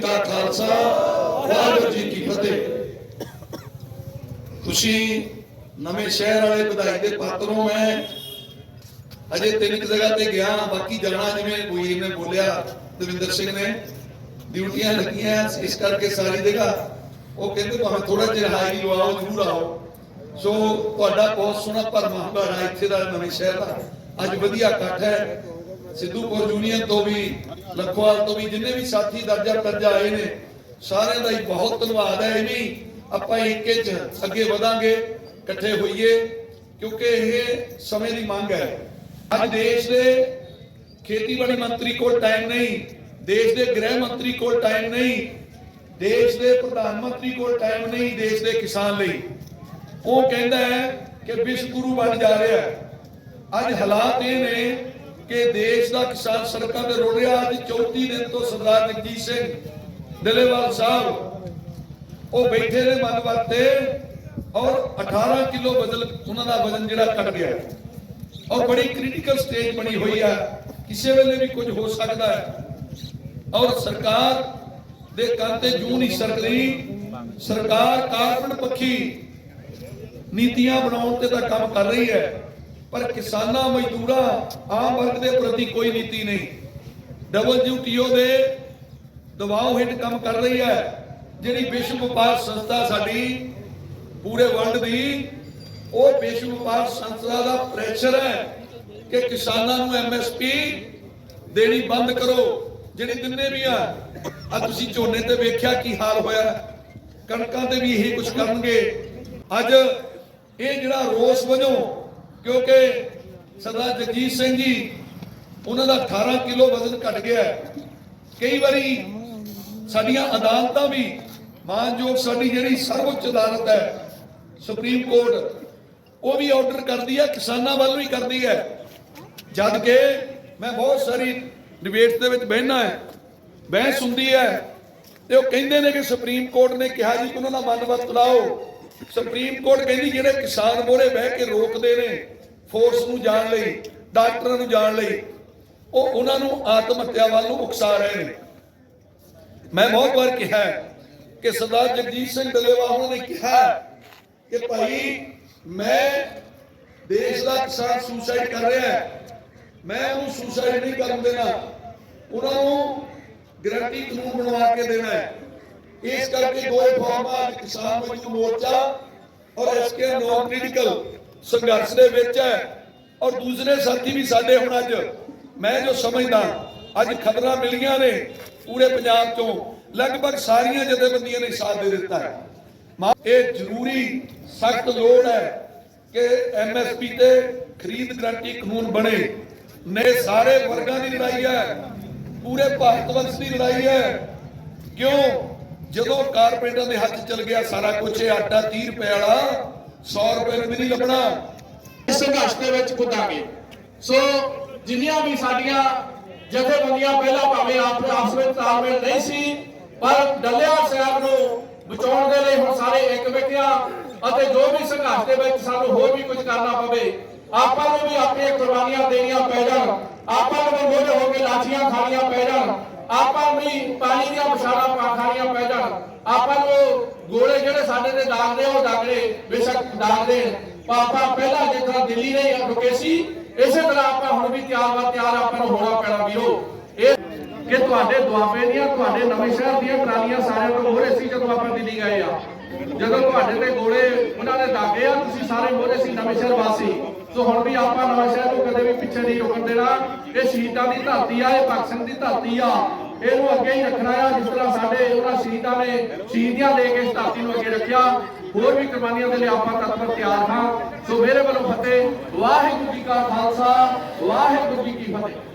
ਕਾ ਖਾਲਸਾ, ਵਾਹਿਗੁਰੂ ਜੀ ਕੀ ਫਤਿਹ। ਖੁਸ਼ੀ ਨਵੇਂ ਸ਼ਹਿਰ ਵਾਲੇ ਵਧਾਈ ਦੇ ਪਾਤਰੋਂ ਮੈਂ ਅਜੇ ਤਿੰਨ ਜਗ੍ਹਾ ਤੇ ਗਿਆ, ਬਾਕੀ ਜਾਣਾ ਜਿਵੇਂ ਕੋਈ ਨੇ ਬੋਲਿਆ, ਦਵਿੰਦਰ ਸਿੰਘ ਨੇ। ਡਿਊਟੀਆਂ ਲੱਗੀਆਂ, ਇਸ ਕਰਕੇ ਸਾਰੀ ਜਗ੍ਹਾ। ਉਹ ਕਹਿੰਦੇ, ਭਾਵੇਂ ਥੋੜਾ ਜਿਹਾ ਹਾਈ ਲਵਾਓ, ਜ਼ਰੂਰ ਆਓ। ਸੋ ਤੁਹਾਡਾ ਬਹੁਤ ਸੋਹਣਾ ਭਰਮਾ ਹੁੰਗਾਰਾ ਇੱਥੇ ਦਾ ਨਵੇਂ ਸ਼ਹਿਰ ਦਾ। ਅੱਜ ਵਧੀਆ ਇਕੱਠ ਹੈ। ਸਿੱਧੂਪੁਰ ਯੂਨੀਅਨ ਤੋਂ ਵੀ, ਲਖਵਾਲ ਤੋਂ ਵੀ, ਜਿੰਨੇ ਵੀ ਸਾਥੀ ਦਰਜਾ ਦਰਜਾ ਆਏ ਨੇ, ਸਾਰਿਆਂ ਦਾ ਹੀ ਬਹੁਤ ਧੰਨਵਾਦ ਹੈ। ਇਹ ਵੀ ਆਪਾਂ ਇੱਕੇ ਚ ਅੱਗੇ ਵਧਾਂਗੇ, ਇਕੱਠੇ ਹੋਈਏ, ਕਿਉਂਕਿ ਇਹ ਸਮੇਂ ਦੀ ਮੰਗ ਹੈ। ਅੱਜ ਦੇਸ਼ ਦੇ ਖੇਤੀਬਾੜੀ ਮੰਤਰੀ ਕੋਲ ਟਾਈਮ ਨਹੀਂ, ਦੇਸ਼ ਦੇ ਗ੍ਰਹਿ ਮੰਤਰੀ ਕੋਲ ਟਾਈਮ ਨਹੀਂ, ਦੇਸ਼ ਦੇ ਪ੍ਰਧਾਨ ਮੰਤਰੀ ਕੋਲ ਟਾਈਮ ਨਹੀਂ, ਦੇਸ਼ ਦੇ ਕਿਸਾਨ ਲਈ। ਉਹ ਕਹਿੰਦਾ ਹੈ ਕਿ ਵਿਸ਼ਵ ਗੁਰੂ ਬਣ ਜਾ ਰਿਹਾ ਹੈ। ਅੱਜ ਹਾਲਾਤ ਇਹ ਨੇ ਕਿ ਦੇਸ਼ ਦਾ ਕਿਸਾਨ ਸੜਕਾਂ ਤੇ ਰੁੜ ਰਿਹਾ ਅੱਜ 34 ਦਿਨ ਤੋਂ ਸਰਦਾਰ ਜਗਜੀਤ ਸਿੰਘ ਡੱਲੇਵਾਲ ਸਾਹਿਬ, ਉਹ ਬੈਠੇ ਨੇ ਮਨ ਵਰਤੇ ਔਰ 18 ਕਿਲੋ ਵਜ਼ਨ, ਉਹਨਾਂ ਦਾ ਵਜ਼ਨ ਜਿਹੜਾ ਘਟ ਗਿਆ ਔਰ ਬੜੀ ਕ੍ਰਿਟੀਕਲ ਸਟੇਜ ਬਣੀ ਹੋਈ ਹੈ। ਕਿਸੇ ਵੇਲੇ ਵੀ ਕੁਝ ਹੋ ਸਕਦਾ ਹੈ। ਔਰ ਸਰਕਾਰ ਦੇ ਕੰਨ ਤੇ ਜੂ ਨਹੀਂ ਸਰਕਦੀ। ਸਰਕਾਰ ਕਾਰਪਨ ਪੱਖੀ ਨੀਤੀਆਂ ਬਣਾਉਣ ਤੇ ਤਾਂ ਕੰਮ ਕਰ ਰਹੀ ਹੈ। ਪਰ ਕਿਸਾਨਾਂ, ਮਜ਼ਦੂਰਾਂ, ਆਮ ਵਰਗ ਦੇ ਪ੍ਰਤੀ ਕੋਈ ਨੀਤੀ ਨਹੀਂ। ਡਬਲਯੂਟੀਓ ਦੇ ਦਬਾਅ ਹੇਠ ਕੰਮ ਕਰ ਰਹੀ ਹੈ, ਜਿਹੜੀ ਵਿਸ਼ਵ ਵਪਾਰ ਸੰਸਥਾ ਸਾਡੀ ਪੂਰੇ ਵਰਲਡ ਦੀ, ਉਹ ਵਿਸ਼ਵ ਵਪਾਰ ਸੰਸਥਾ ਦਾ ਪ੍ਰੈਸ਼ਰ ਹੈ ਕਿ ਕਿਸਾਨਾਂ ਨੂੰ ਐਮਐਸਪੀ ਦੇਣੀ ਬੰਦ ਕਰੋ, ਜਿਹੜੀ ਦਿੰਦੇ ਵੀ ਆ। ਆ ਤੁਸੀਂ ਝੋਨੇ ਤੇ ਵੇਖਿਆ ਕੀ ਹਾਲ ਹੋਇਆ ਕਣਕਾਂ ਤੇ ਵੀ ਇਹੀ ਕੁਝ ਕਰਨਗੇ। ਅੱਜ ਇਹ ਜਿਹੜਾ ਰੋਸ ਵਜੋਂ ਕਿਉਂਕਿ ਸਰਦਾਰ ਜਗਜੀਤ ਸਿੰਘ ਜੀ, ਉਹਨਾਂ ਦਾ 18 ਕਿਲੋ ਵਜ਼ਨ ਘਟ ਗਿਆ ਕਈ ਵਾਰੀ ਸਾਡੀਆਂ ਅਦਾਲਤਾਂ ਵੀ ਮਾਨਯੋਗ ਸਾਡੀ ਜਿਹੜੀ ਸਰਵਉੱਚ ਅਦਾਲਤ ਹੈ, ਸੁਪਰੀਮ ਕੋਰਟ, ਉਹ ਵੀ ਆਰਡਰ ਕਰਦੀ ਹੈ, ਕਿਸਾਨਾਂ ਵੱਲ ਵੀ ਕਰਦੀ ਹੈ। ਜਦ ਕਿ ਮੈਂ ਬਹੁਤ ਸਾਰੀ ਡਿਬੇਟਸ ਦੇ ਵਿੱਚ ਬਹਿਣਾ ਹੈ, ਬਹਿਸ ਹੁੰਦੀ ਹੈ ਤੇ ਉਹ ਕਹਿੰਦੇ ਨੇ ਕਿ ਸੁਪਰੀਮ ਕੋਰਟ ਨੇ ਕਿਹਾ ਜੀ ਕਿ ਉਹਨਾਂ ਦਾ ਮਨ ਵਰਤ ਲਾਓ ਸੁਪਰੀਮ ਕੋਰਟ ਕਹਿੰਦੀ ਜਿਹੜੇ ਕਿਸਾਨ ਮੋਰੇ ਬਹਿ ਕੇ ਰੋਕਦੇ ਨੇ ਫੋਰਸ ਨੂੰ ਜਾਣ ਲਈ, ਡਾਕਟਰਾਂ ਨੂੰ ਜਾਣ ਲਈ, ਉਹ ਉਹਨਾਂ ਨੂੰ ਆਤਮ ਹੱਤਿਆ ਵੱਲ ਨੂੰ ਉਕਸਾ ਰਹੇ ਨੇ। ਮੈਂ ਬਹੁਤ ਵਾਰ ਕਿਹਾ ਕਿ ਸਰਦਾਰ ਜਗਜੀਤ ਸਿੰਘ ਡੱਲੇਵਾਲ ਨੇ ਕਿਹਾ ਕਿ ਭਾਈ, ਮੈਂ ਦੇਸ਼ ਦਾ ਕਿਸਾਨ ਸੁਸਾਈਡ ਕਰ ਰਿਹਾ ਹੈ। ਮੈਂ ਉਹਨੂੰ ਸੁਸਾਈਡ ਨਹੀਂ ਕਰਨ ਦੇਣਾ। ਉਹਨਾਂ ਨੂੰ ਗਰੰਟੀ ਕਾਨੂੰਨ ਬਣਵਾ ਕੇ ਦੇਣਾ ਹੈ। ਇਸ ਕਰਕੇ ਦੋਏ ਫਾਰਮਾਂ ਅੱਜ ਕਿਸਾਨ ਮਜ਼ਦੂਰ ਮੋਰਚਾ ਔਰ ਐਸਕੇ ਨੌਨ ਕ੍ਰਿਟੀਕਲ ਸੰਘਰਸ਼ ਦੇ ਵਿੱਚ ਹੈ। ਔਰ ਦੂਸਰੇ ਸਾਥੀ ਵੀ ਸਾਡੇ ਹੁਣ ਅੱਜ, ਮੈਂ ਜੋ ਸਮਝਦਾ, ਅੱਜ ਖਬਰਾਂ ਮਿਲੀਆਂ ਨੇ ਪੂਰੇ ਪੰਜਾਬ ਤੋਂ ਲਗਭਗ ਸਾਰੀਆਂ ਜਥੇਬੰਦੀਆਂ ਨੇ ਸਾਥ ਦੇ ਦਿੱਤਾ ਹੈ। ਇਹ ਜ਼ਰੂਰੀ ਸਖਤ ਲੋੜ ਹੈ ਕਿ ਐਮਐਸਪੀ ਤੇ ਖਰੀਦ ਗਰੰਟੀ ਕਾਨੂੰਨ ਬਣੇ। ਨੇ ਸਾਰੇ ਵਰਗਾਂ ਦੀ ਲੜਾਈ ਹੈ, ਪੂਰੇ ਭਾਰਤ ਵੰਸ਼ ਦੀ ਲੜਾਈ ਹੈ। ਕਿਉਂ? ਜਦੋਂ ਕਾਰਪੋਰੇਟਾਂ ਦੇ ਹੱਥ ਚਲ ਗਿਆ ਸਾਰਾ ਕੁਝ ਇਹ ਆਟਾ 30 ਰੁਪਏ ਵਾਲਾ 100 ਰੁਪਏ ਨੂੰ ਵੀ ਨਹੀਂ ਲੱਭਣਾ। ਇਸ ਸੰਘਰਸ਼ ਦੇ ਵਿੱਚ ਖੁਦਾਂਗੇ। ਸੋ ਜਿੰਨੀਆਂ ਵੀ ਸਾਡੀਆਂ ਜਥੇਬੰਦੀਆਂ ਪਹਿਲਾਂ ਭਾਵੇਂ ਆਪ ਆਪਸ ਵਿੱਚ ਤਾਲਮੇਲ ਨਹੀਂ ਸੀ, ਪਰ ਡੱਲਿਆ ਸਾਹਿਬ ਨੂੰ ਬਚਾਉਣ ਦੇ ਲਈ ਹੁਣ ਸਾਰੇ ਇੱਕ ਬੈਠਿਆ ਅਤੇ ਜੋ ਵੀ ਸੰਘਰਸ਼ ਦੇ ਵਿੱਚ ਸਾਨੂੰ ਹੋਰ ਵੀ ਕੁਝ ਕਰਨਾ ਪਵੇ, ਆਪਾਂ ਨੂੰ ਵੀ ਆਪਣੀਆਂ ਕੁਰਬਾਨੀਆਂ ਦੇਣੀਆਂ ਪੈ ਜਾਣ। ਆਪਾਂ ਨੂੰ ਵੀ ਮੋਢੇ ਹੋ ਕੇ ਲਾਠੀਆਂ ਖਾਣੀਆਂ ਪੈ ਜਾਣ। ਆਪਾਂ ਵੀ ਪਾਣੀ ਦੀਆਂ ਮਸ਼ਾਲਾਂ ਪਾ ਖਾਣੀਆਂ ਪੈ ਜਾਣ ਆਪਾਂ ਨੂੰ ਗੋਲੇ ਜਿਹੜੇ ਸਾਡੇ ਤੇ ਦਾਗਦੇ ਉਹ ਦਾਗਦੇ ਬੇਸ਼ੱਕ ਦਾਗ ਪਾਪਾ ਪਹਿਲਾਂ ਜਿਸ ਤਰ੍ਹਾਂ ਦਿੱਲੀ ਨੇ ਰੁਕੇ ਸੀ ਇਸੇ ਤਰ੍ਹਾਂ ਆਪਾਂ ਹੁਣ ਵੀ ਤਿਆਰ ਵਾ ਤਿਆਰ ਆਪਾਂ ਨੂੰ ਹੋਣਾ ਪੈਣਾ ਵੀਰੋ। ਇਹ ਕਿ ਤੁਹਾਡੇ ਦੁਆਬੇ ਦੀਆਂ, ਤੁਹਾਡੇ ਨਵੇਂ ਸ਼ਹਿਰ ਦੀਆਂ ਟਰਾਲੀਆਂ ਸਾਰਿਆਂ ਤੋਂ ਮੋਹਰੇ ਸੀ ਜਦੋਂ ਆਪਾਂ ਦਿੱਲੀ ਗਏ ਆ। ਜਦੋਂ ਤੁਹਾਡੇ ਤੇ ਗੋਲੇ ਉਹਨਾਂ ਨੇ ਦਾਗੇ ਆ, ਤੁਸੀਂ ਸਾਰੇ ਮੋਹਰੇ ਸੀ, ਨਵੇਂ ਸ਼ਹਿਰ ਵਾਸੀ। ਸੋ ਹੁਣ ਵੀ ਆਪਾਂ ਨਵੇਂ ਸ਼ਹਿਰ ਨੂੰ ਕਦੇ ਵੀ ਪਿੱਛੇ ਨਹੀਂ ਰੁਕਣ ਦੇਣਾ। ਇਹ ਸ਼ਹੀਦਾਂ ਦੀ ਧਰਤੀ ਆ, ਇਹ ਭਗਤ ਸਿੰਘ ਦੀ ਧਰਤੀ ਆ। ਇਹਨੂੰ ਅੱਗੇ ਹੀ ਰੱਖਣਾ ਆ, ਜਿਸ ਤਰ੍ਹਾਂ ਸਾਡੇ ਉਹਨਾਂ ਸ਼ਹੀਦਾਂ ਨੇ, ਸ਼ਹੀਦੀਆਂ ਦੇ ਕੇ ਇਸ ਧਰਤੀ ਨੂੰ ਅੱਗੇ ਰੱਖਿਆ। ਹੋਰ ਵੀ ਕੁਰਬਾਨੀਆਂ ਦੇ ਲਈ ਆਪਾਂ ਤਤਪਰ ਤਿਆਰ ਹਾਂ। ਸੋ ਮੇਰੇ ਵੱਲੋਂ ਫਤਿਹ। ਵਾਹਿਗੁਰੂ ਜੀ ਕਾ ਖਾਲਸਾ, ਵਾਹਿਗੁਰੂ ਜੀ ਕੀ ਫਤਿਹ।